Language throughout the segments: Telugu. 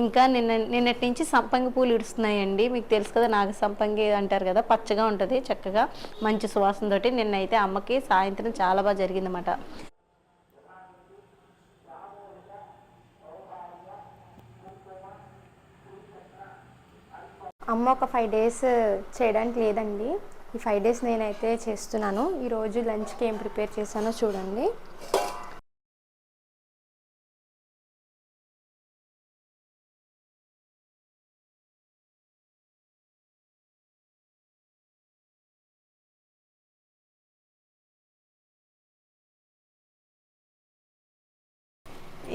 ఇంకా నిన్న నిన్నటి నుంచి సంపంగి పూలు ఇడుస్తున్నాయండి. మీకు తెలుసు కదా నాగ సంపంగి అంటారు కదా పచ్చగా ఉంటుంది చక్కగా మంచి సువాసనతోటి నిన్నైతే అమ్మకి సాయంత్రం చాలా బాగా జరిగిందన్నమాట. అమ్మ ఒక ఫైవ్ డేస్ చేయడానికి లేదండి. ఈ ఫైవ్ డేస్ నేనైతే చేస్తున్నాను. ఈరోజు లంచ్కి ఏం ప్రిపేర్ చేశానో చూడండి.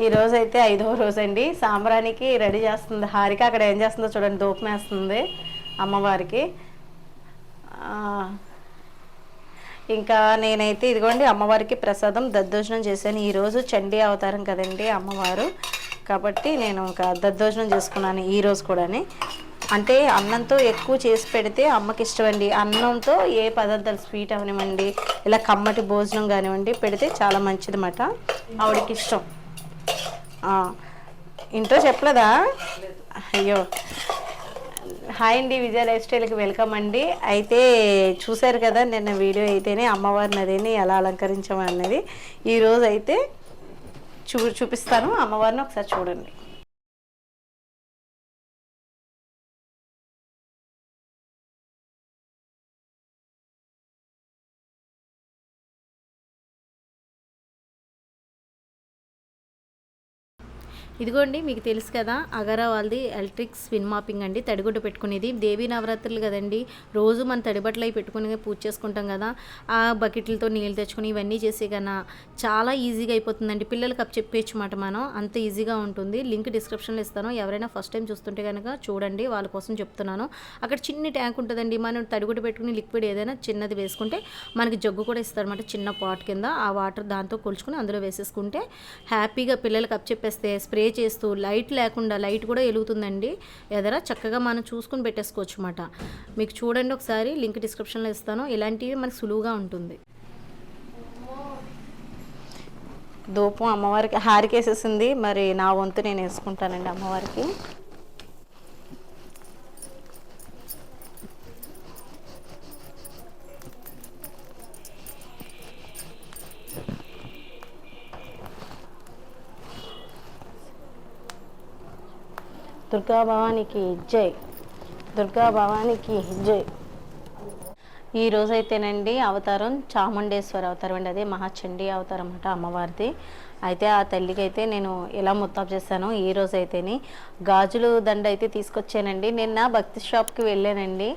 ఈ రోజు అయితే ఐదవ రోజు అండి సాంబ్రానికి రెడీ చేస్తుంది. హారిక అక్కడ ఏం చేస్తుందో చూడండి. దూపం వేస్తుంది అమ్మవారికి ఇంకా నేనైతే ఇదిగోండి అమ్మవారికి ప్రసాదం దద్దోజనం చేశాను. ఈరోజు చండీ అవతారం కదండి అమ్మవారు. కాబట్టి నేను ఒక దద్దోజనం చేసుకున్నాను ఈరోజు కూడాని. అంటే అన్నంతో ఎక్కువ చేసి పెడితే అమ్మకి ఇష్టమండి. అన్నంతో ఏ పదార్థాలు స్వీట్ అవనివ్వండి ఇలా కమ్మటి భోజనం కానివ్వండి పెడితే చాలా మంచిదన్నమాట. ఆవిడకి ఇష్టం. ఇంట్లో చెప్పలేదా? అయ్యో. హాయ్ అండి విజయ లైఫ్ స్టైల్కి వెల్కమ్ అండి. అయితే చూశారు కదా నిన్న వీడియో అయితేనే అమ్మవారిని అదేని ఎలా అలంకరించామన్నది ఈరోజు అయితే చూ చూపిస్తాను. అమ్మవారిని ఒకసారి చూడండి. ఇదిగోండి మీకు తెలుసు కదా అగరా వాళ్ళది ఎలక్ట్రిక్ స్పిన్ మాపింగ్ అండి తడిగుడ్డ పెట్టుకునేది. దేవీ నవరాత్రులు కదండి రోజు మన తడిబట్టలు అవి పెట్టుకుని పూజ చేసుకుంటాం కదా ఆ బకెట్లతో నీళ్ళు తెచ్చుకుని ఇవన్నీ చేసే కన్నా చాలా ఈజీగా అయిపోతుందండి. పిల్లలకి అప్ చెప్పేయచ్చు మాట మనం అంత ఈజీగా ఉంటుంది. లింక్ డిస్క్రిప్షన్లో ఇస్తాను. ఎవరైనా ఫస్ట్ టైం చూస్తుంటే కనుక చూడండి వాళ్ళ కోసం చెప్తున్నాను. అక్కడ చిన్న ట్యాంక్ ఉంటుందండి మనం తడిగుడ్డ పెట్టుకుని లిక్విడ్ ఏదైనా చిన్నది వేసుకుంటే మనకి జగ్గు కూడా ఇస్తారన్నమాట చిన్న పాట్ కింద. ఆ వాటర్ దాంతో కొలుచుకుని అందులో వేసేసుకుంటే హ్యాపీగా పిల్లలకి అప్ చెప్పేస్తే స్ప్రే చేస్తూ లైట్ లేకుండా లైట్ కూడా వెలుగుతుందండి. ఎదర చక్కగా మనం చూసుకుని పెట్టేసుకోవచ్చు అన్నమాట. మీకు చూడండి ఒకసారి లింక్ డిస్క్రిప్షన్లో ఇస్తాను. ఇలాంటివి మనకు సులువుగా ఉంటుంది. ధూపం అమ్మవారికి హారికేసేసింది. మరి నా వంతు నేను వేసుకుంటానండి అమ్మవారికి. దుర్గా భవానికి జై. దుర్గా భవానికి జై. ఈ రోజైతేనండి అయితేనండి అవతారం చాముండేశ్వర అవతారం అండి. అదే మహాచండీ అవతారం అన్నమాట అమ్మవారిది. అయితే ఆ తల్లికి అయితే నేను ఎలా ముత్తాపు చేశాను ఈ రోజు అయితేని గాజులు దండ అయితే తీసుకొచ్చానండి నిన్న భక్తి షాప్కి వెళ్ళానండి.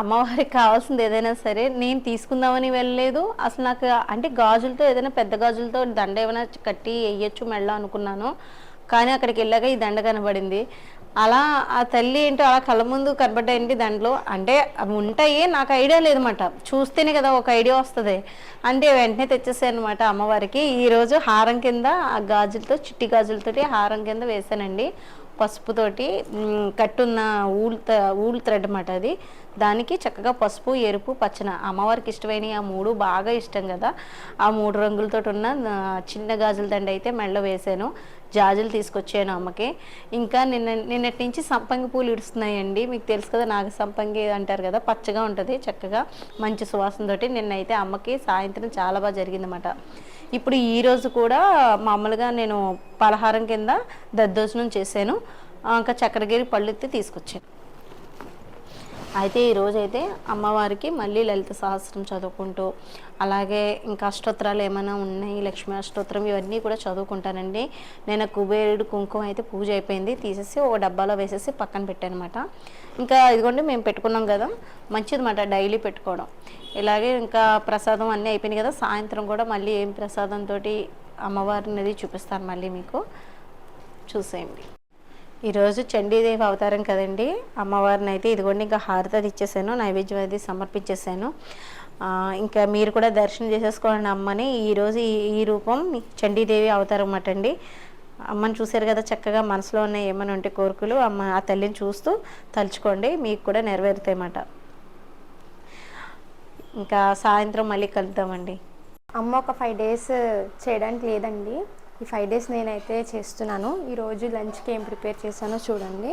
అమ్మవారికి కావాల్సింది ఏదైనా సరే నేను తీసుకుందామని వెళ్ళలేదు. అసలు నాకు అంటే గాజులతో ఏదైనా పెద్ద గాజులతో దండ ఏమైనా కట్టి వేయచ్చు మెళ్ళ అనుకున్నాను. కానీ అక్కడికి వెళ్ళాక ఈ దండ కనబడింది. అలా ఆ తల్లి ఏంటో అలా కళ్ళ ముందు కనబడ్డాయండి దాంట్లో. అంటే అవి ఉంటాయి నాకు ఐడియా లేదన్నమాట. చూస్తేనే కదా ఒక ఐడియా వస్తుంది. అంటే వెంటనే తెచ్చేసాను అనమాట అమ్మవారికి ఈరోజు హారం కింద ఆ గాజులతో చిట్టి గాజులతోటి హారం కింద వేసానండి. పసుపుతోటి కట్టున్న ఊల్ ఊల్ థ్రెడ్ అన్నమాట అది. దానికి చక్కగా పసుపు ఎరుపు పచ్చన. అమ్మవారికి ఇష్టమైన ఆ మూడు బాగా ఇష్టం కదా. ఆ మూడు రంగులతో ఉన్న చిన్న గాజుల దండ అయితే మెళ్ళ వేసాను. జాజులు తీసుకొచ్చాను అమ్మకి. ఇంకా నిన్న నిన్నటి నుంచి సంపంగి పూలు ఇడుస్తున్నాయండి. మీకు తెలుసు కదా నాగ సంపంగి అంటారు కదా పచ్చగా ఉంటుంది చక్కగా మంచి సువాసనతోటి నిన్నైతే అమ్మకి సాయంత్రం చాలా బాగా జరిగిందన్నమాట. ఇప్పుడు ఈ రోజు కూడా మామూలుగా నేను పలహారం కింద దద్దోజనం చేశాను. ఇంకా చక్రగిరి పళ్ళు ఎత్తి తీసుకొచ్చాను. అయితే ఈరోజు అయితే అమ్మవారికి మళ్ళీ లలిత సహస్రం చదువుకుంటూ అలాగే ఇంకా అష్టోత్తరాలు ఏమైనా ఉన్నాయి లక్ష్మీ అష్టోత్తరం ఇవన్నీ కూడా చదువుకుంటానండి. నేను కుబేరుడు కుంకుమ అయితే పూజ అయిపోయింది తీసేసి ఒక డబ్బాలో వేసేసి పక్కన పెట్టానమాట. ఇంకా ఇదిగోండి మేము పెట్టుకున్నాం కదా మంచిదన్నమాట డైలీ పెట్టుకోవడం. ఇలాగే ఇంకా ప్రసాదం అన్నీ అయిపోయినాయి కదా సాయంత్రం కూడా మళ్ళీ ఏం ప్రసాదంతో అమ్మవారిని చూపిస్తాను మళ్ళీ మీకు. చూసేయండి. ఈరోజు చండీదేవి అవతారం కదండి. అమ్మవారిని అయితే ఇదిగోండి ఇంకా హారతి అది ఇచ్చేసాను నైవేద్యం అది సమర్పించేసాను. ఇంకా మీరు కూడా దర్శనం చేసేసుకోండి అమ్మని ఈరోజు ఈ ఈ రూపం చండీదేవి అవతారం అన్నమాట అండి అమ్మని చూశారు కదా చక్కగా మనసులో ఉన్న ఏమైనా ఉంటే కోరికలు అమ్మ ఆ తల్లిని చూస్తూ తలుచుకోండి మీకు కూడా నెరవేరుతాయి అన్నమాట. ఇంకా సాయంత్రం మళ్ళీ కలుద్దామండి. అమ్మ ఒక ఫైవ్ డేస్ చేయడానికి లేదండి. ఈ ఫైవ్ డేస్ నేనైతే చేస్తున్నాను. ఈరోజు లంచ్కి ఏం ప్రిపేర్ చేశానో చూడండి.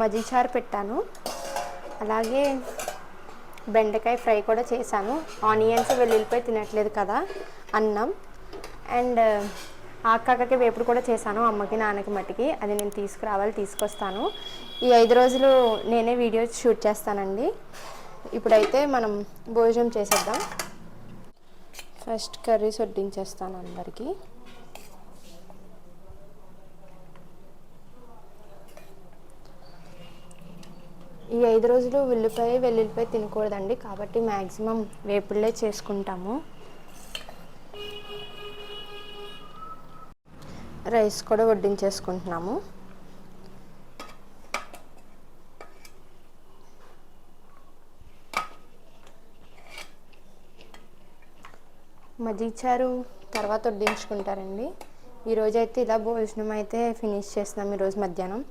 మజీచారు పెట్టాను. అలాగే బెండకాయ ఫ్రై కూడా చేశాను. ఆనియన్స్ వెల్లుల్లిపోయి తినట్లేదు కదా అన్నం. అండ్ ఆకాకకి వేపుడు కూడా చేశాను అమ్మకి నాన్నకి మట్టికి. అది నేను తీసుకురావాలి తీసుకొస్తాను. ఈ ఐదు రోజులు నేనే వీడియో షూట్ చేస్తానండి. ఇప్పుడైతే మనం భోజనం చేసేద్దాం. ఫస్ట్ కర్రీస్ వడ్డించేస్తాను అందరికీ. ఈ ఐదు రోజులు ఉల్లిపాయ వెల్లుల్లిపాయ తినకూడదండి. కాబట్టి మ్యాక్సిమం వేపుళ్ళే చేసుకుంటాము. రైస్ కూడా వడ్డించేసుకుంటున్నాము. మజ్జిగచారు తర్వాత వడ్డించుకుంటారండి. ఈరోజు అయితే ఇలా భోజనం అయితే ఫినిష్ చేస్తున్నాం ఈరోజు మధ్యాహ్నం.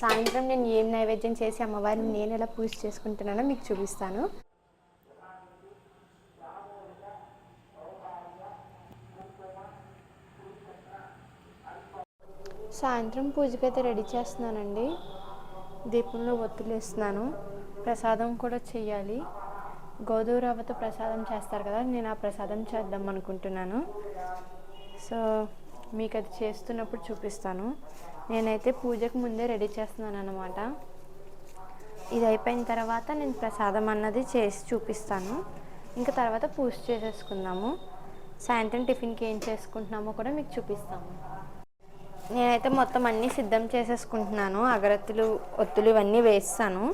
సాయంత్రం నేను ఏం నైవేద్యం చేసి అమ్మవారిని నేను ఎలా పూజ చేసుకుంటున్నానో మీకు చూపిస్తాను. సాయంత్రం పూజకైతే రెడీ చేస్తున్నానండి. దీపంలో ఒత్తులేస్తున్నాను ప్రసాదం కూడా చేయాలి. గోధుమ రవ్వతో ప్రసాదం చేస్తారు కదా నేను ఆ ప్రసాదం చేద్దాం అనుకుంటున్నాను. సో మీకు అది చేస్తున్నప్పుడు చూపిస్తాను. నేనైతే పూజకు ముందే రెడీ చేస్తున్నాను అనమాట ఇది అయిపోయిన తర్వాత నేను ప్రసాదం అన్నది చేసి చూపిస్తాను. ఇంకా తర్వాత పూజ చేసేసుకుందాము. సాయంత్రం టిఫిన్కి ఏం చేసుకుంటున్నామో కూడా మీకు చూపిస్తాము. నేనైతే మొత్తం అన్నీ సిద్ధం చేసేసుకుంటున్నాను. అగరత్తులు ఒత్తులు ఇవన్నీ వేస్తాను.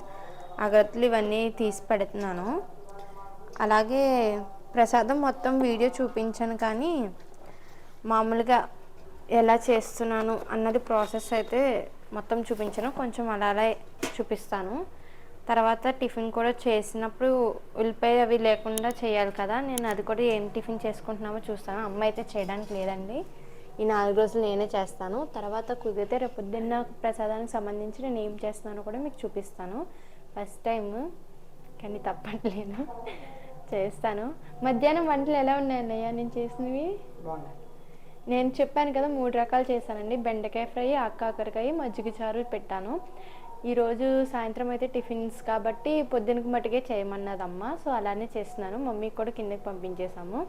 అగరత్తులు ఇవన్నీ తీసి పెడుతున్నాను. అలాగే ప్రసాదం మొత్తం వీడియో చూపించాను కానీ మామూలుగా ఎలా చేస్తున్నాను అన్నది ప్రాసెస్ అయితే మొత్తం చూపించను. కొంచెం అలా అలా చూపిస్తాను. తర్వాత టిఫిన్ కూడా చేసినప్పుడు ఉల్లిపాయ అవి లేకుండా చేయాలి కదా. నేను అది కూడా ఏం టిఫిన్ చేసుకుంటున్నామో చూస్తాను. అమ్మ అయితే చేయడానికి లేదండి. ఈ నాలుగు రోజులు నేనే చేస్తాను. తర్వాత కుదిరితే రేపు పొద్దున్న ప్రసాదానికి సంబంధించి నేను ఏం చేస్తున్నానో కూడా మీకు చూపిస్తాను. ఫస్ట్ టైం కానీ తప్పట్లేదు. చేస్తాను. మధ్యాహ్నం వంటలు ఎలా ఉన్నాయి అన్నయ్య? నేను చేసినవి? నేను చెప్పాను కదా మూడు రకాలు చేశానండి. బెండకాయ ఫ్రై ఆకాకరకాయ మజ్జిగ చారు పెట్టాను. ఈరోజు సాయంత్రం అయితే టిఫిన్స్ కాబట్టి పొద్దునకి మట్టుకే చేయమన్నది అమ్మ సో అలానే చేస్తున్నాను. మమ్మీకి కూడా కిందకి పంపించేసాము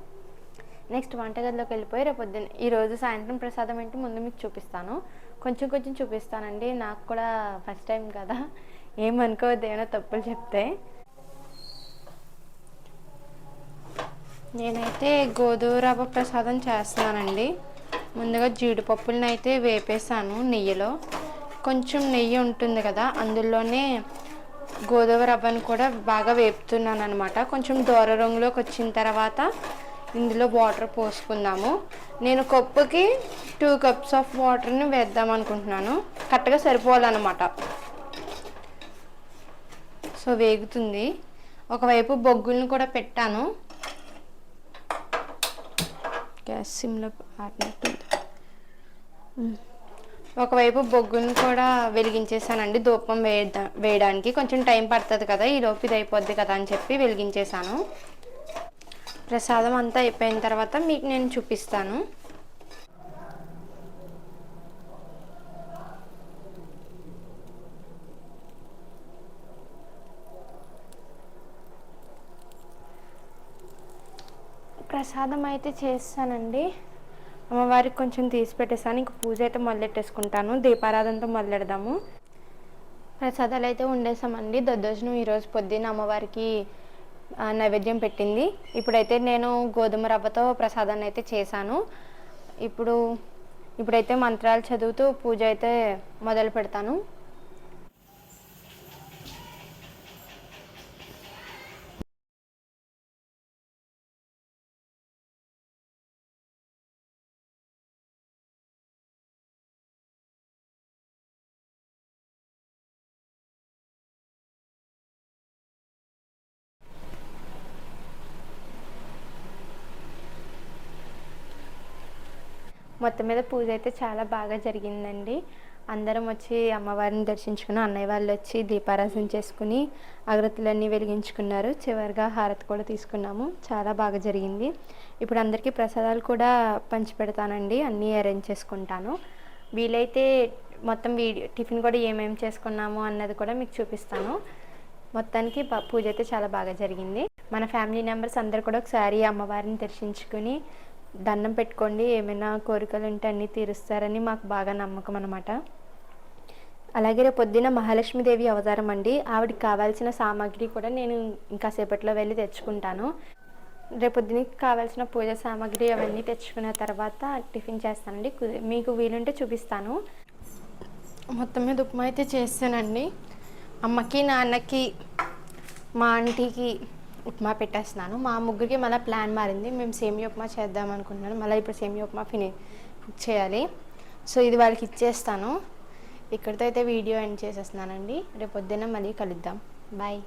నెక్స్ట్ వంటగదిలోకి వెళ్ళిపోయి రేపు పొద్దున్న ఈరోజు సాయంత్రం ప్రసాదం ఏంటి ముందు మీకు చూపిస్తాను. కొంచెం కొంచెం చూపిస్తానండి. నాకు కూడా ఫస్ట్ టైం కదా. ఏమనుకోవద్దు ఏమైనా తప్పులు చెప్తే. నేనైతే గోధుమ రవ్వ ప్రసాదం చేస్తున్నానండి. ముందుగా జీడిపప్పులను అయితే వేపేసాను నెయ్యిలో. కొంచెం నెయ్యి ఉంటుంది కదా అందులోనే గోధుమ రవ్వను కూడా బాగా వేపుతున్నాను అనమాట కొంచెం దూర రంగులోకి వచ్చిన తర్వాత ఇందులో వాటర్ పోసుకుందాము. నేను కప్పుకి టూ కప్స్ ఆఫ్ వాటర్ని వేద్దాం అనుకుంటున్నాను. కరెక్ట్గా సరిపోవాలన్నమాట. సో వేగుతుంది. ఒకవైపు బొగ్గులను కూడా పెట్టాను. గ్యాస్ సిమ్లో ఆడినట్టు ఒకవైపు బొగ్గును కూడా వెలిగించేసానండి ధూపం వేయడా వేయడానికి కొంచెం టైం పడుతుంది కదా ఈ లోపు ఇది అయిపోద్ది కదా అని చెప్పి వెలిగించేసాను ప్రసాదం అంతా అయిపోయిన తర్వాత మీకు నేను చూపిస్తాను. ప్రసాదం అయితే చేస్తానండి. అమ్మవారికి కొంచెం తీసి పెట్టేసాను. ఇంక పూజ అయితే మొదలెట్టేసుకుంటాను. దీపారాధనతో మొదలెడదాము. ప్రసాదాలు అయితే వండేసామండి. దద్దోజనం ఈరోజు పొద్దున్న అమ్మవారికి నైవేద్యం పెట్టింది. ఇప్పుడైతే నేను గోధుమ రవ్వతో ప్రసాదాన్ని అయితే చేశాను. ఇప్పుడు ఇప్పుడైతే మంత్రాలు చదువుతూ పూజ అయితే మొదలు పెడతాను. మొత్తం మీద పూజ అయితే చాలా బాగా జరిగిందండి. అందరం వచ్చి అమ్మవారిని దర్శించుకుని అన్నయ్య వాళ్ళు వచ్చి దీపారాసన చేసుకుని అగరత్తులన్నీ వెలిగించుకున్నారు. చివరిగా హారతి కూడా తీసుకున్నాము. చాలా బాగా జరిగింది. ఇప్పుడు అందరికీ ప్రసాదాలు కూడా పంచిపెడతానండి అన్నీ అరేంజ్ చేసుకుంటాను. వీలైతే మొత్తం వీడియో టిఫిన్ కూడా ఏమేమి చేసుకున్నాము అన్నది కూడా మీకు చూపిస్తాను. మొత్తానికి పూజ అయితే చాలా బాగా జరిగింది. మన ఫ్యామిలీ మెంబర్స్ అందరు కూడా ఒకసారి అమ్మవారిని దర్శించుకుని దండం పెట్టుకోండి ఏమైనా కోరికలు ఉంటే అన్నీ తీరుస్తారని మాకు బాగా నమ్మకం అనమాట అలాగే రేపు పొద్దున మహాలక్ష్మీదేవి అవతారం అండి. ఆవిడకి కావాల్సిన సామాగ్రి కూడా నేను ఇంకా సేపట్లో వెళ్ళి తెచ్చుకుంటాను. రేపు పొద్దునకి కావాల్సిన పూజ సామాగ్రి అవన్నీ తెచ్చుకున్న తర్వాత టిఫిన్ చేస్తానండి. మీకు వీలుంటే చూపిస్తాను. మొత్తం మీద ఉప్మా అయితే చేస్తానండి. అమ్మకి నాన్నకి మా ఆంటీకి ఉప్మా పెట్టేస్తున్నాను. మా ముగ్గురికి మళ్ళీ ప్లాన్ మారింది. మేము సేమియా ఉప్మా చేద్దాం అనుకుంటున్నాను. మళ్ళీ ఇప్పుడు సేమియా ఉప్మా ఫిని కుక్ చేయాలి. సో ఇది వాళ్ళకి ఇచ్చేస్తాను. ఇక్కడితో అయితే వీడియో ఎండ్ చేసేస్తున్నానండి. రేపు పొద్దున్న మళ్ళీ కలుద్దాం. బాయ్.